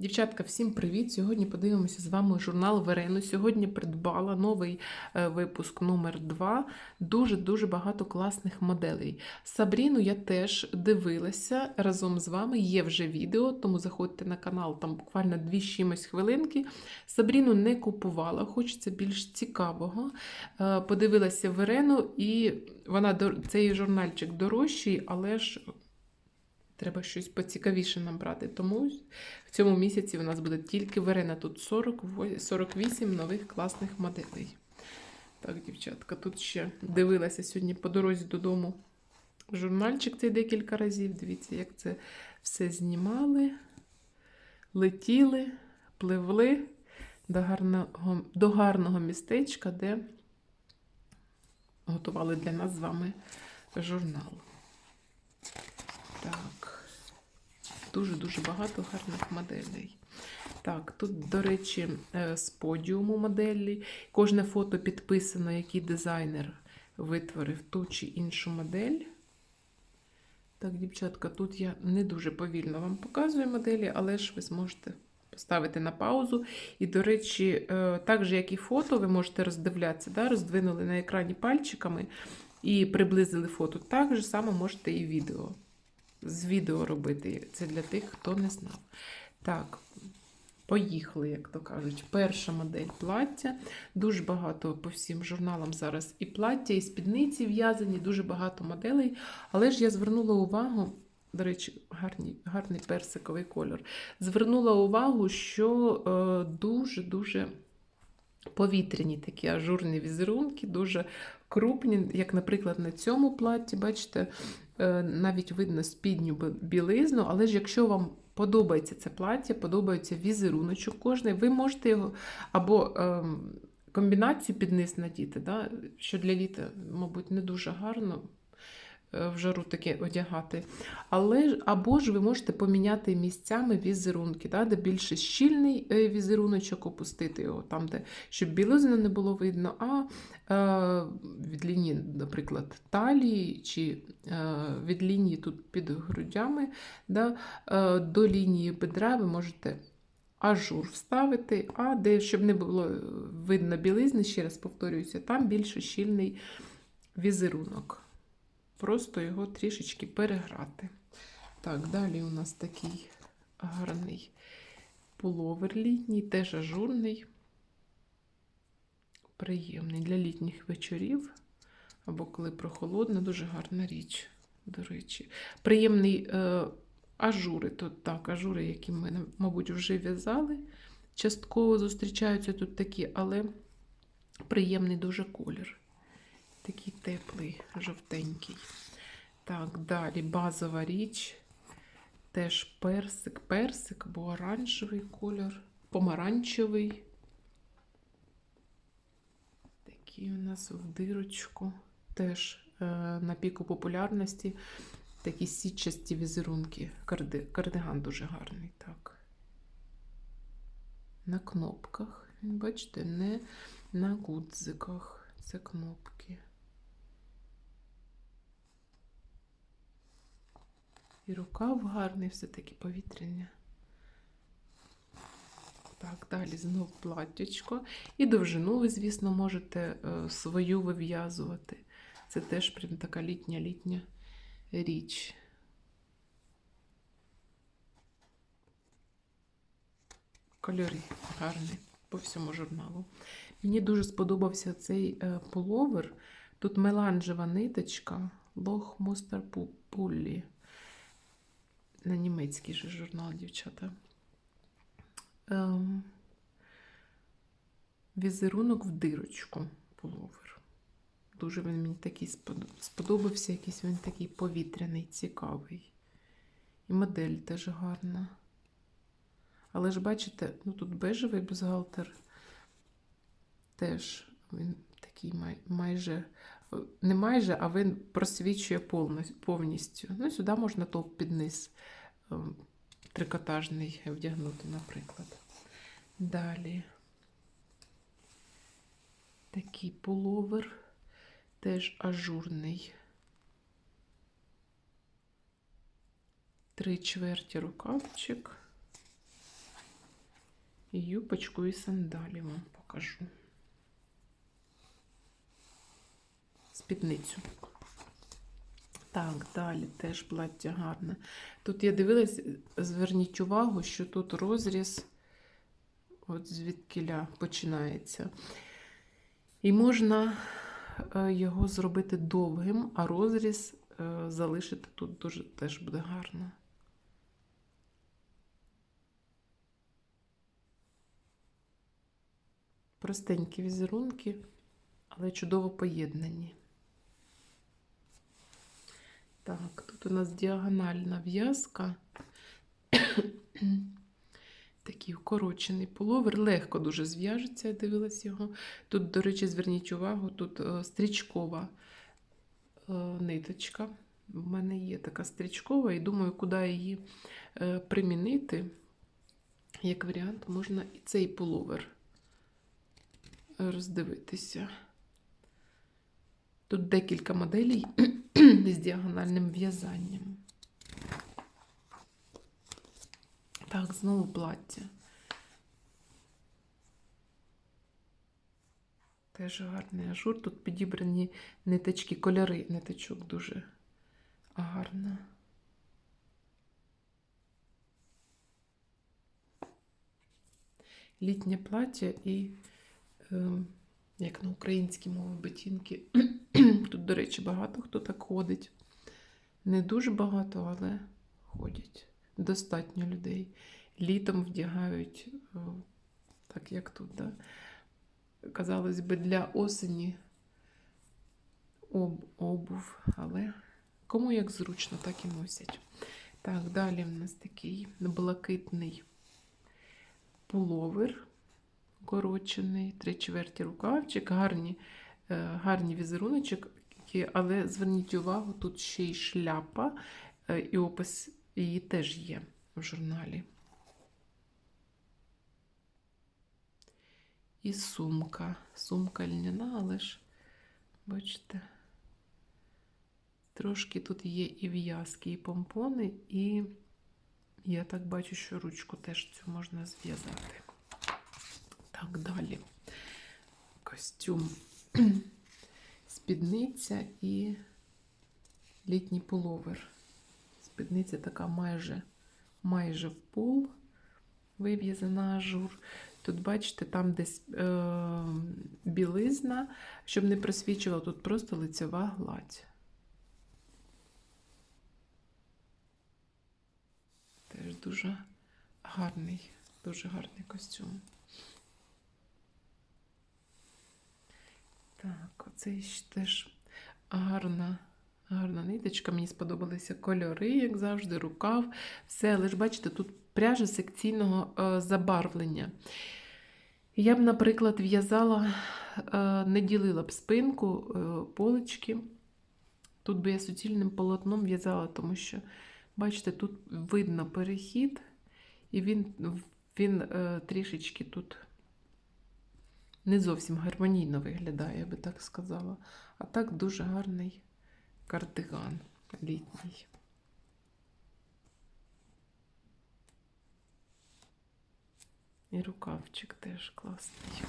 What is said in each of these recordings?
Дівчатка, всім привіт! Сьогодні подивимося з вами журнал Верену. Сьогодні придбала новий е, випуск номер 2 Дуже-дуже багато класних моделей. Сабріну я теж дивилася разом з вами. Є вже відео, тому заходьте на канал, там буквально дві з чимось хвилинки. Сабріну не купувала, хочеться більш цікавого. Е, Подивилася Верену, і вона цей журнальчик дорожчий, але ж. Треба щось поцікавіше нам брати. Тому в цьому місяці у нас буде тільки Верена. Тут 40, 48 нових класних моделей. Так, дівчатка, тут ще дивилася сьогодні по дорозі додому журнальчик цей декілька разів. Дивіться, як це все знімали, летіли, пливли до гарного, до гарного містечка, де готували для нас з вами журнал. Так. Дуже-дуже багато гарних моделей. Так, тут, до речі, е, з подіуму моделі. Кожне фото підписано, який дизайнер витворив ту чи іншу модель. Так, дівчатка, тут я не дуже повільно вам показую моделі, але ж ви зможете поставити на паузу. І, до речі, е, так же, як і фото, ви можете роздивлятися, да? роздвинули на екрані пальчиками і приблизили фото. Так же само можете і відео з відео робити. Це для тих, хто не знав. Так, поїхали, як то кажуть. Перша модель плаття. Дуже багато по всім журналам зараз і плаття, і спідниці в'язані, дуже багато моделей. Але ж я звернула увагу. До речі, гарний, гарний персиковий кольор. Звернула увагу, що дуже-дуже повітряні такі ажурні візерунки, дуже крупні, як, наприклад, на цьому платі, бачите, навіть видно спідню білизну, але ж якщо вам подобається це плаття, подобається візеруночок кожний, ви можете його або ем, комбінацію під низ надіти, да, що для літа, мабуть, не дуже гарно. Е, В жару таке одягати. Але або ж ви можете поміняти місцями візерунки, да, де більше щільний е, візеруночок, опустити його там, де щоб білизну не було видно, а е, від лінії, наприклад, талії чи е, від лінії тут під грудями да, е, до лінії бедра ви можете ажур вставити, а де, щоб не було видно білизни, ще раз повторююся, там більше щільний візерунок. Просто його трішечки переграти. Так, далі у нас такий гарний пуловер літній, теж ажурний, приємний для літніх вечорів, або коли прохолодно, дуже гарна річ, до речі. Приємний е, ажури, тут так, ажури, які ми, мабуть, вже в'язали. Частково зустрічаються тут такі, але приємний дуже колір. Такий теплий, жовтенький. Так, далі базова річ. Теж персик, персик або оранжевий кольор, помаранчевий. Такий у нас в дирочку. Теж е, на піку популярності. Такі сітчасті візерунки. Карди, кардиган дуже гарний, так. На кнопках. Бачите, не на гудзиках. Це кнопки. І рукав гарний, все-таки повітряне. Так, далі знов платтячко. І довжину ви, звісно, можете е, свою вив'язувати. Це теж прям така літня-літня річ. Кольори гарні по всьому журналу. Мені дуже сподобався цей е, пуловер. Тут меланжева ниточка, лох мустар пуллі. На німецький же журнал, дівчата. Ем, візерунок в дирочку пуловер. Дуже він мені такий сподобався, якийсь він такий повітряний, цікавий. І модель теж гарна. Але ж бачите, ну тут бежевий бюстгальтер теж він такий май, майже, е, не майже, а він просвічує повністю. Ну, сюди можна топ під низ е, трикотажний вдягнути, наприклад. Далі такий пуловер, теж ажурний. Три чверті рукавчик. І юбочку і сандалі вам покажу. Спідницю. Так, далі теж плаття гарне. Тут я дивилась, зверніть увагу, що тут розріз от звідкіля починається. І можна е, його зробити довгим, а розріз е, залишити тут дуже теж буде гарно. Простенькі візерунки, але чудово поєднані. Так, тут у нас діагональна в'язка. Такий укорочений пуловер. Легко дуже зв'яжеться, я дивилась його. Тут, до речі, зверніть увагу, тут е, стрічкова е, ниточка. В мене є така стрічкова, і думаю, куди її е, примінити. Як варіант, можна і цей пуловер роздивитися. Тут декілька моделей з діагональним в'язанням. Так, знову плаття. Теж гарний ажур. Тут підібрані ниточки, кольори ниточок дуже гарно. Літнє плаття і, е, як на українській мові, ботинки. До речі, багато хто так ходить. Не дуже багато, але ходять. Достатньо людей. Літом вдягають, так як тут, да? казалось би, для осені об, обув, але кому як зручно, так і носять. Так, далі в нас такий блакитний пуловер, корочений, три чверті рукавчик, гарні, е, гарні візеруночок, але зверніть увагу, тут ще й шляпа, е, і опис її теж є в журналі. І сумка. Сумка льняна, але ж, бачите, трошки тут є і в'язки, і помпони, і я так бачу, що ручку теж цю можна зв'язати. Так, далі. Костюм, спідниця і літній пуловер. Спідниця така майже, майже в пол вив'язана ажур. Тут, бачите, там десь е- білизна, щоб не просвічувала, тут просто лицьова гладь. Теж дуже гарний, дуже гарний костюм. Так, оцей ще теж гарна, гарна ниточка. Мені сподобалися кольори, як завжди, рукав. Все, але ж бачите, тут пряжа секційного е, забарвлення. Я б, наприклад, в'язала, е, не ділила б спинку, е, полички. Тут би я суцільним полотном в'язала, тому що, бачите, тут видно перехід, і він, він е, трішечки тут не зовсім гармонійно виглядає, я би так сказала. А так дуже гарний кардиган літній. І рукавчик теж класний.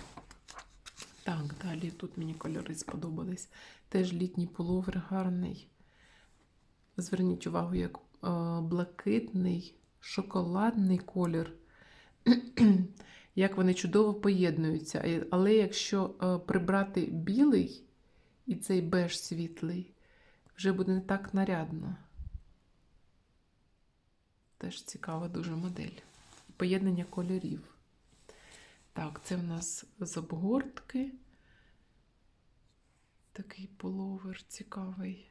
Так, далі тут мені кольори сподобались. Теж літній пуловер гарний. Зверніть увагу, як е, блакитний, шоколадний колір. Як вони чудово поєднуються. Але якщо е, прибрати білий і цей беж світлий, вже буде не так нарядно. Теж цікава дуже модель. Поєднання кольорів. Так, це в нас з обгортки. Такий половер цікавий.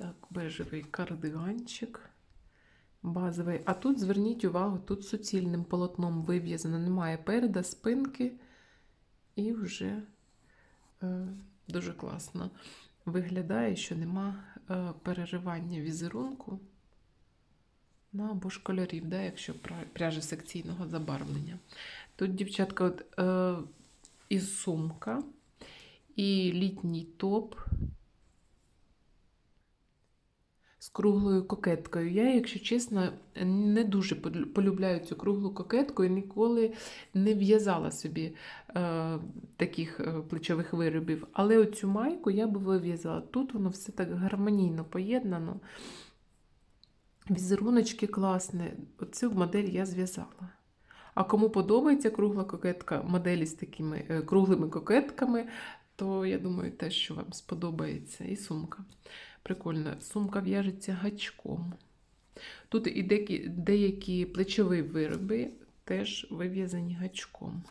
Так, бежевий кардиганчик. Базовий. А тут зверніть увагу, тут суцільним полотном вив'язано, немає переда, спинки, і вже е, дуже класно виглядає, що нема е, переривання візерунку. Ну, або ж кольорів, да, якщо пряжа секційного забарвлення. Тут, дівчатка, от, е, і сумка, І літній топ з круглою кокеткою. Я, якщо чесно, не дуже полюбляю цю круглу кокетку і ніколи не в'язала собі е, таких е, плечових виробів. Але оцю майку я би вив'язала. Тут воно все так гармонійно поєднано. Візеруночки класні. Оцю модель я зв'язала. А кому подобається кругла кокетка, моделі з такими е, круглими кокетками, то я думаю, те, що вам сподобається. І сумка. Прикольно. Сумка в'яжеться гачком. Тут і деякі, деякі плечові вироби теж вив'язані гачком.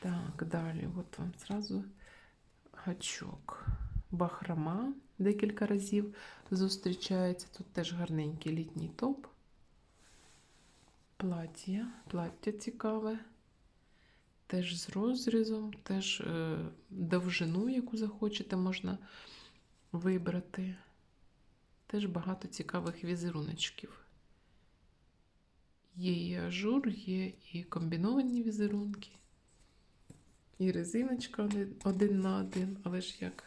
Так, далі, от вам зразу гачок. Бахрома декілька разів зустрічається. Тут теж гарненький літній топ. Плаття, плаття цікаве. Теж з розрізом, теж е, довжину, яку захочете, можна вибрати. Теж багато цікавих візеруночків. Є і ажур, є і комбіновані візерунки, і резиночка один- на один, але ж як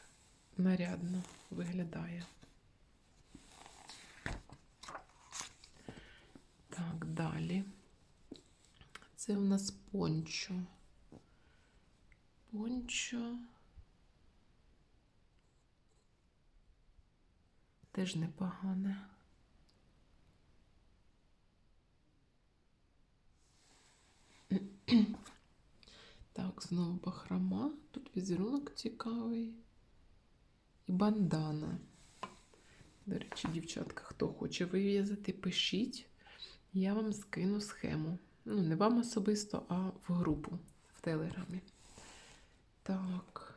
нарядно виглядає. Так, далі. Це у нас пончо. Пончо. Теж непогане. Так, знову бахрома. Тут візерунок цікавий. І бандана. До речі, дівчатка, хто хоче вив'язати, пишіть. Я вам скину схему. Ну, не вам особисто, а в групу в Телеграмі. Так.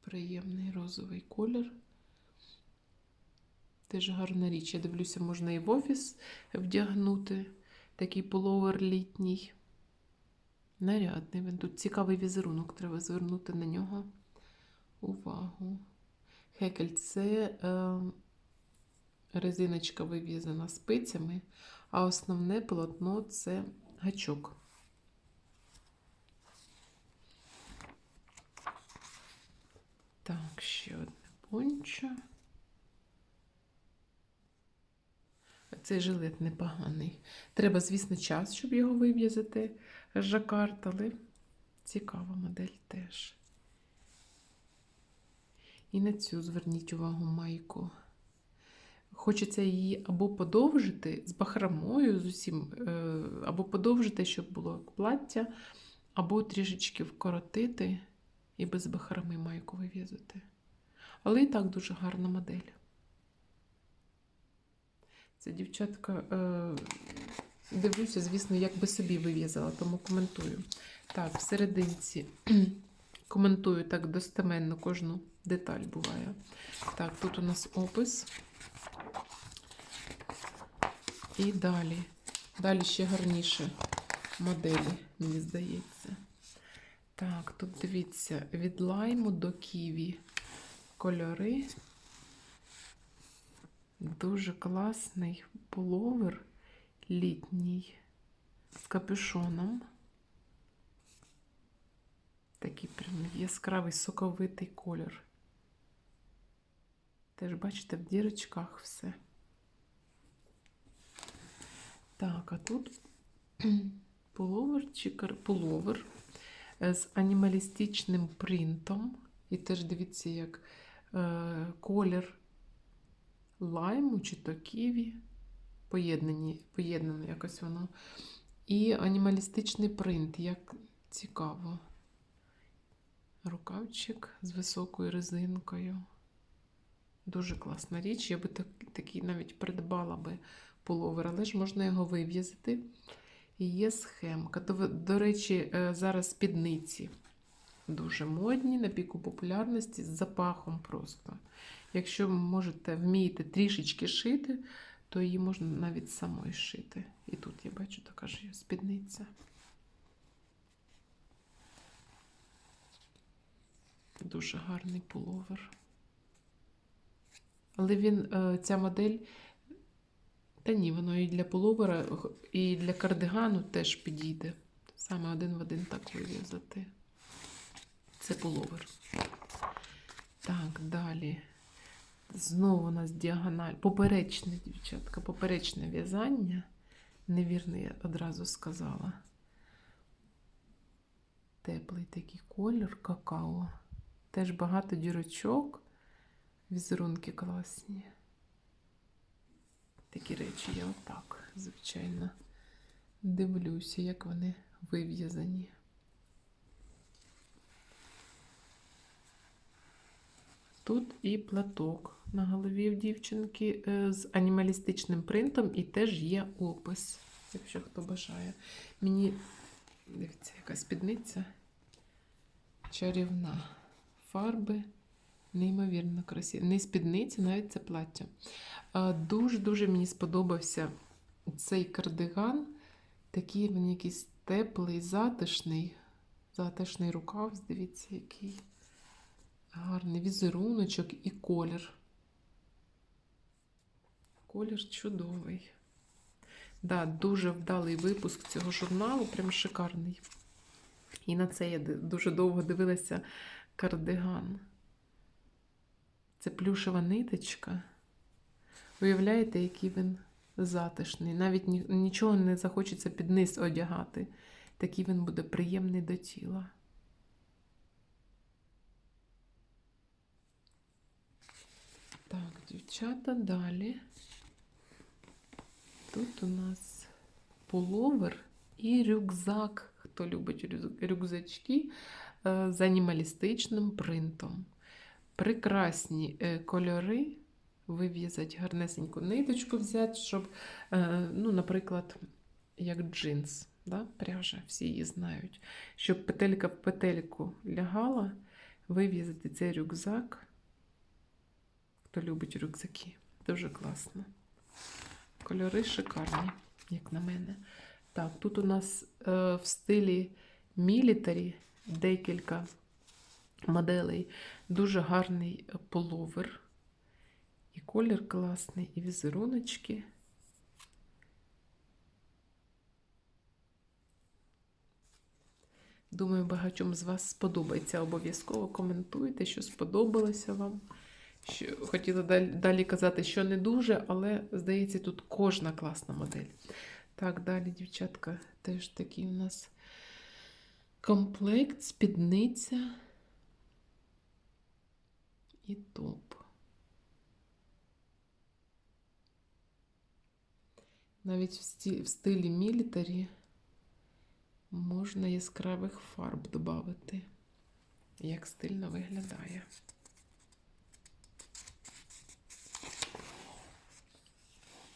Приємний розовий колір. Теж гарна річ. Я дивлюся, можна і в офіс вдягнути. Такий пуловер літній. Нарядний. Він тут цікавий візерунок, треба звернути на нього увагу. Хекель це е, резиночка вив'язана спицями, а основне полотно це гачок. Так, ще одне пончо. Цей жилет непоганий. Треба, звісно, час, щоб його вив'язати жакард, але цікава модель теж. І на цю зверніть увагу майку. Хочеться її або подовжити з бахромою, з усім, е, або подовжити, щоб було як плаття, або трішечки вкоротити і без бахроми майку вив'язати. Але і так дуже гарна модель. Це дівчатка, е, дивлюся, звісно, як би собі вив'язала, тому коментую. Так, всерединці коментую так достеменно кожну деталь буває. Так, тут у нас опис. І далі. Далі ще гарніше моделі, мені здається. Так, тут дивіться, від лайму до ківі кольори. Дуже класний пуловер літній з капюшоном. Такий прям яскравий соковитий колір. Теж, бачите, в дірочках все. Так, а тут пуловер чи кар... пуловер е, з анімалістичним принтом. І теж дивіться, як е, колір лайму чи то ківі. Поєднані, поєднано якось воно. І анімалістичний принт, як цікаво. Рукавчик з високою резинкою. Дуже класна річ. Я би так, такий навіть придбала би пуловер, але ж можна його вив'язати. І є схемка. До, речі, е, зараз спідниці дуже модні, на піку популярності, з запахом просто. Якщо можете вмієте трішечки шити, то її можна навіть самої шити. І тут я бачу така ж спідниця. Дуже гарний пуловер. Але він, е, ця модель, та ні, воно і для пуловера, і для кардигану теж підійде. Саме один в один так вив'язати. Це пуловер. Так, далі. Знову у нас діагональ. Поперечне, дівчатка, поперечне в'язання. Невірно, я одразу сказала. Теплий такий колір какао. Теж багато дірочок. Візерунки класні. Такі речі я отак, звичайно, дивлюся, як вони вив'язані. Тут і платок на голові в дівчинки е, з анімалістичним принтом, і теж є опис, якщо хто бажає. Мені дивіться, яка спідниця чарівна. Фарби неймовірно красиві. Не спідниці, навіть це плаття. Дуже-дуже мені сподобався цей кардиган. Такий він якийсь теплий, затишний. Затишний рукав, дивіться, який гарний візеруночок і колір. Колір чудовий. Да, дуже вдалий випуск цього журналу, прям шикарний. І на це я дуже довго дивилася кардиган. Це плюшева ниточка. Уявляєте, який він затишний. Навіть нічого не захочеться під низ одягати. Такий він буде приємний до тіла. Так, дівчата, далі. Тут у нас пуловер і рюкзак. Хто любить рюкзачки е, з анімалістичним принтом. Прекрасні е, кольори. Вив'язати гарнесеньку ниточку взяти, щоб, е, ну, наприклад, як джинс, да? пряжа, всі її знають. Щоб петелька в петельку лягала, вив'язати цей рюкзак. Хто любить рюкзаки. Дуже класно. Кольори шикарні, як на мене. Так, тут у нас е, в стилі мілітарі декілька моделей. Дуже гарний половер. І колір класний, і візеруночки. Думаю, багатьом з вас сподобається. Обов'язково коментуйте, що сподобалося вам. Що, хотіла далі, далі казати, що не дуже, але здається, тут кожна класна модель. Так, далі, дівчатка, теж такий у нас комплект, спідниця і топ. Навіть в, стилі мілітарі можна яскравих фарб додати. Як стильно виглядає.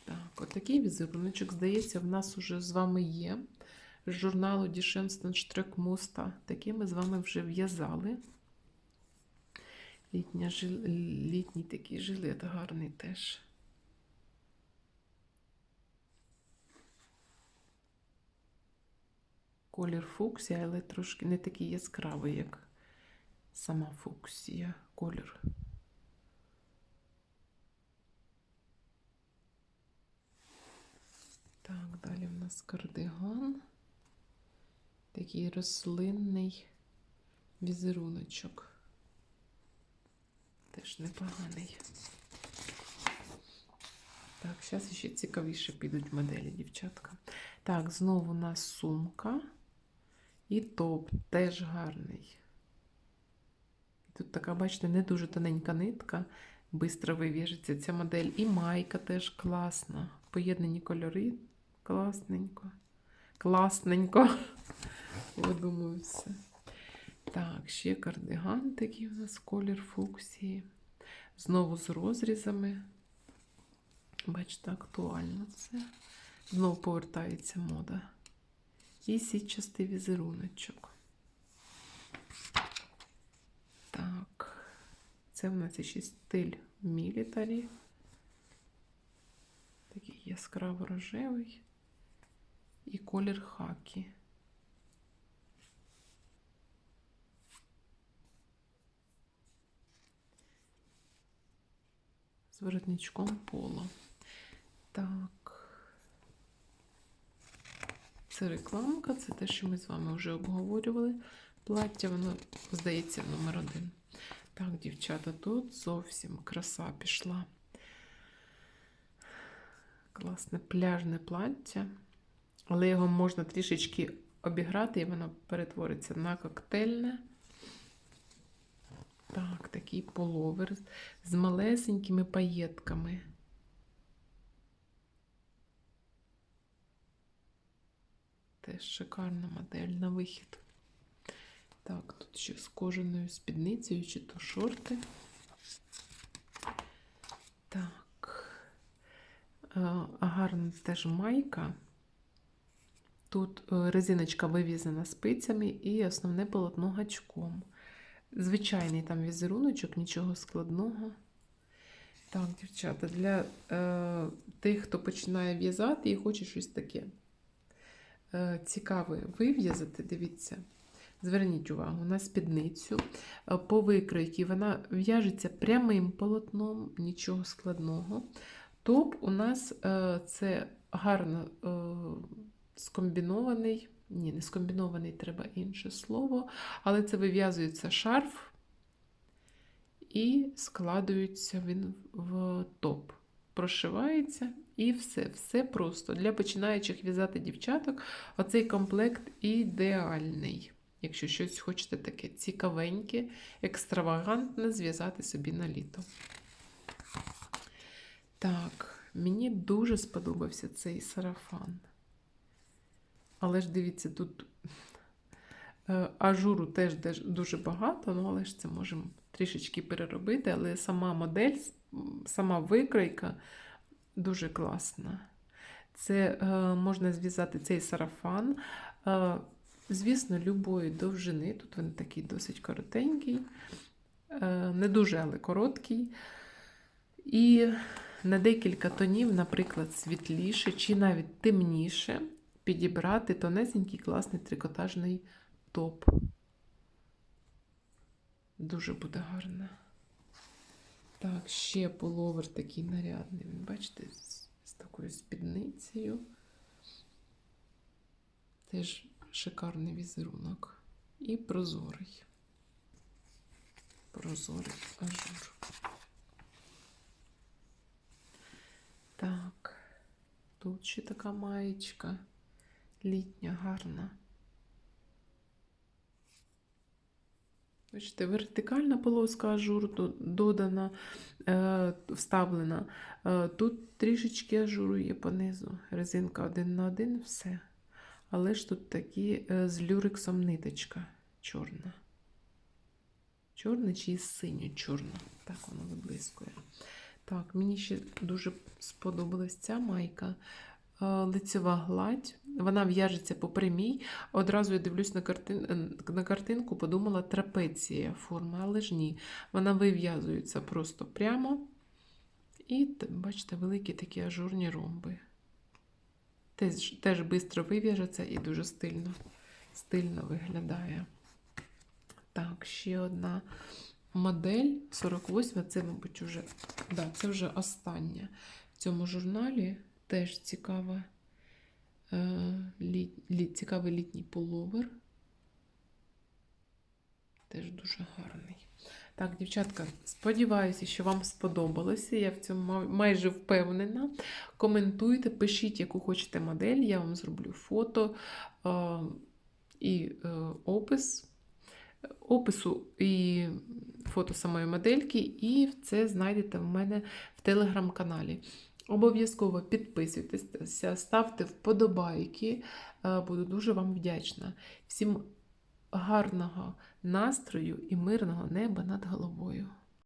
Так, отакий візеруночок, здається, в нас уже з вами є. З журналу Дішенстен Штрек Муста. Такий ми з вами вже в'язали. Літня, жил... Літній такий жилет гарний теж. Колір фуксія, але трошки не такий яскравий, як сама фуксія. Колір. Так, далі в нас кардиган. Такий рослинний візеруночок. Теж непоганий. Так, зараз ще цікавіше підуть моделі, дівчатка. Так, знову у нас сумка. І топ теж гарний. Тут така, бачите, не дуже тоненька нитка, швидко вив'яжеться ця модель. І майка теж класна. Поєднані кольори. Класненько. Класненько. Видумую все. Так, ще кардиган такий у нас колір фуксії. Знову з розрізами. Бачите, актуально це. Знову повертається мода. І сітчастий візеруночок. Так, це в нас ще стиль мілітарі. Такий яскраво рожевий і колір хакі. Воротничком поло. Так. Це рекламка, це те, що ми з вами вже обговорювали. Плаття, воно, здається, номер один. Так, дівчата, тут зовсім краса пішла. Класне пляжне плаття, але його можна трішечки обіграти, і воно перетвориться на коктейльне. Так, такий половер з малесенькими паєтками. Теж шикарна модель на вихід. Так, тут ще з кожаною спідницею чи то шорти. Так. Е, Гарна теж майка. Тут е, резиночка вивізана спицями і основне полотно гачком. Звичайний там візеруночок, нічого складного. Так, дівчата, для е, тих, хто починає в'язати і хоче щось таке е, цікаве вив'язати, дивіться. Зверніть увагу на спідницю. Е, По викройці вона в'яжеться прямим полотном, нічого складного. Топ у нас е, це гарно е, скомбінований, ні, не скомбінований, треба інше слово, але це вив'язується шарф і складується він в топ. Прошивається і все. Все просто. Для починаючих в'язати дівчаток оцей комплект ідеальний. Якщо щось хочете таке цікавеньке, екстравагантне, зв'язати собі на літо. Так, мені дуже сподобався цей сарафан. Але ж дивіться, тут е, ажуру теж дуже багато, ну але ж це можемо трішечки переробити. Але сама модель, сама викройка дуже класна. Це е, можна зв'язати цей сарафан. Е, звісно, любої довжини. Тут він такий досить коротенький, не дуже, але короткий. І на декілька тонів, наприклад, світліше чи навіть темніше підібрати тонесенький класний трикотажний топ. Дуже буде гарно. Так, ще пуловер такий нарядний. Він, бачите, з, з такою спідницею. Теж шикарний візерунок. І прозорий. Прозорий ажур. Так, тут ще така маєчка літня, гарна. Бачите, вертикальна полоска ажуру додана, е, вставлена. Е, тут трішечки ажуру є понизу. Резинка один на один, все. Але ж тут такі е, з люрексом ниточка чорна. Чорна чи з синьо чорна. Так воно виблискує. Так, мені ще дуже сподобалась ця майка. Лицева гладь. Вона в'яжеться по прямій. Одразу я дивлюсь на, картин... на картинку, подумала трапеція форми, але ж ні. Вона вив'язується просто прямо. І, бачите, великі такі ажурні ромби. Теж, теж швидко вив'яжеться і дуже стильно, стильно виглядає. Так, ще одна модель 48, це, мабуть, вже, да, це вже остання в цьому журналі. Теж цікава, цікавий літній пуловер. Теж дуже гарний. Так, дівчатка, сподіваюся, що вам сподобалося. Я в цьому майже впевнена. Коментуйте, пишіть, яку хочете модель. Я вам зроблю фото е, і е, опис. Опису і фото самої модельки, і це знайдете в мене в телеграм-каналі. Обов'язково підписуйтеся, ставте вподобайки. Е, Буду дуже вам вдячна. Всім гарного настрою і мирного неба над головою.